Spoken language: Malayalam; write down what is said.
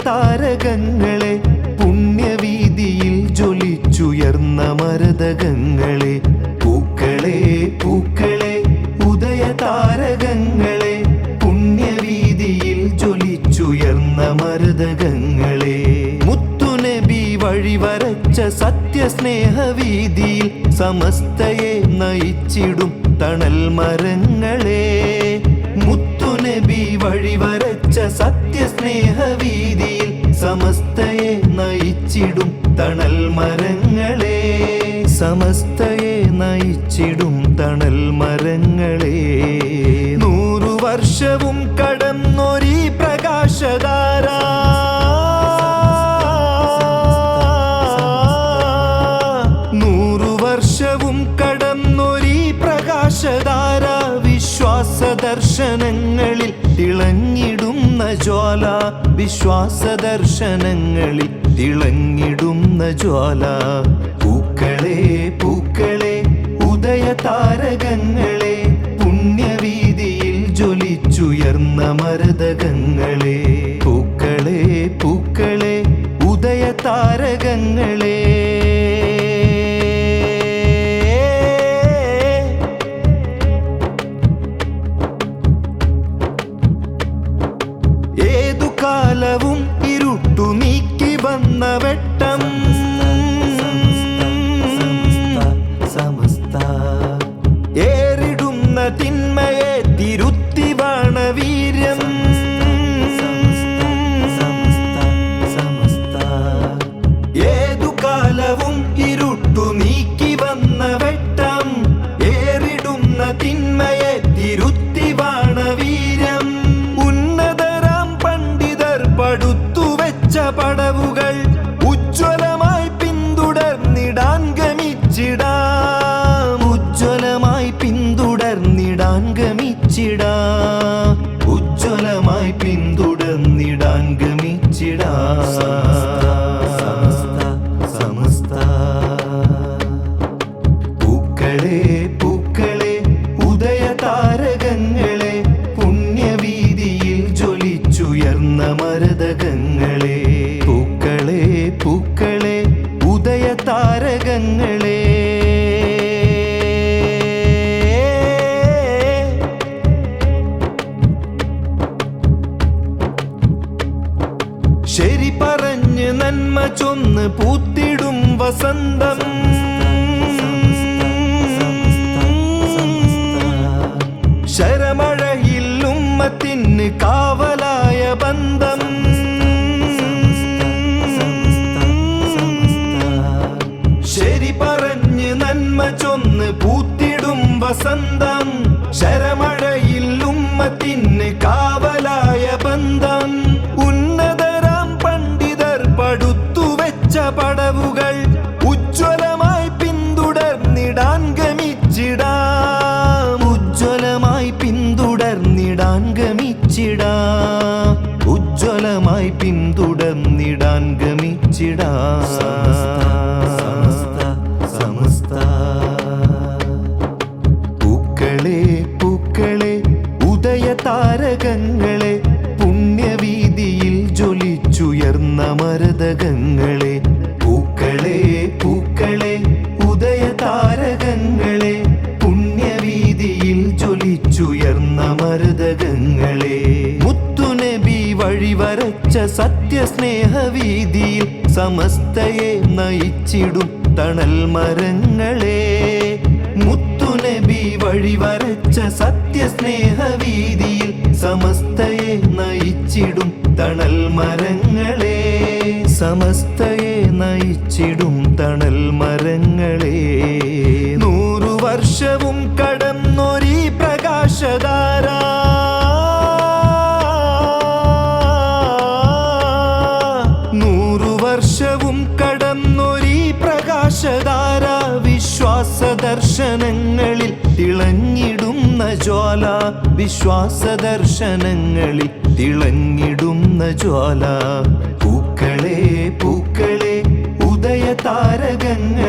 താരകങ്ങളെ പുണ്യവീതിയിൽ ജ്വലിച്ചുയർന്ന മരതകങ്ങളെ പൂക്കളെ പൂക്കളെ ഉദയ താരകങ്ങളെ പുണ്യവീതിയിൽ ജ്വലിച്ചുയർന്ന മരതകങ്ങളെ മുത്തുനബി വഴി വരച്ച സത്യസ്നേഹവീതിയിൽ സമസ്തയെ നയിച്ചിടും തണൽ മരങ്ങളെ മുത്തുനബി വഴി സത്യസ്നേഹവീതിയിൽ സമസ്തയെ നയിച്ചിടും തണൽ മരങ്ങളെ. സമസ്തയെ നയിച്ചിടും തണൽ മരങ്ങളെ. നൂറു വർഷവും കടന്നൊരീ പ്രകാശധാര. നൂറു വർഷവും കടന്നൊരീ പ്രകാശധാര. വിശ്വാസ ദർശനങ്ങളിൽ തിളങ്ങിടുന്ന ജ്വാല വിശ്വാസ ദർശനങ്ങളിൽ തിളങ്ങിടുന്ന ജ്വാല. പൂക്കളെ പൂക്കളെ ഉദയ താരകങ്ങളെ പുണ്യവീതിയിൽ ജ്വലിച്ചുയർന്ന മരതകങ്ങളെ. പൂക്കളെ പൂക്കളെ ഉദയ താരകങ്ങളെ கூட்டம் ഗമിച്ചിടാം. ഉജ്ജ്വലമായി പിന്തുടർന്നിടാൻ ഗമിച്ചിടാ. മരതകങ്ങളെ. ശരി പറഞ്ഞ് നന്മ ചൊന്ന് പൂത്തിടും വസന്തം. ശരമഴയിൽ ഉമ്മത്തിന് കാവലായ ബന്ധം. ശരി പറഞ്ഞ് നന്മ ചൊന്ന് പൂത്തിടും വസന്തം. ശരമഴയിൽ പടവുകൾ ഉജ്ജ്വലമായി പിന്തുടർന്നിടാൻ ഗമിച്ചിടാം. ഉജ്ജ്വലമായി പിന്തുടർന്നിടാൻ ഗമിച്ചിടാം. ഉജ്ജ്വലമായി പിന്തുടർന്നിടാൻ ഗമിച്ചിടാം. താരകങ്ങളെ പുണ്യവീതിയിൽ ചൊലിച്ചുയർന്ന മരുതകങ്ങളെ. മുത്തുനബി വഴിവരച്ച സത്യസ്നേഹവീതിയിൽ സമസ്തയെ നയിച്ചിടും തണൽ മരങ്ങളെ. മുത്തുനബി വഴിവരച്ച സത്യസ്നേഹവീതിയിൽ സമസ്തയെ നയിച്ചിടും തണൽ മരങ്ങളെ. സമസ്തയെ നയിച്ചിടും തണൽ മരങ്ങളെ. നൂറു വർഷവും കടന്നൊരീ പ്രകാശധാര. നൂറു വർഷവും കടന്നൊരീ പ്രകാശധാര. വിശ്വാസ ദർശനങ്ങളിൽ തിളങ്ങിടുന്ന ജ്വാല വിശ്വാസ ദർശനങ്ങളിൽ തിളങ്ങിടുന്ന ജ്വാല ഉദയ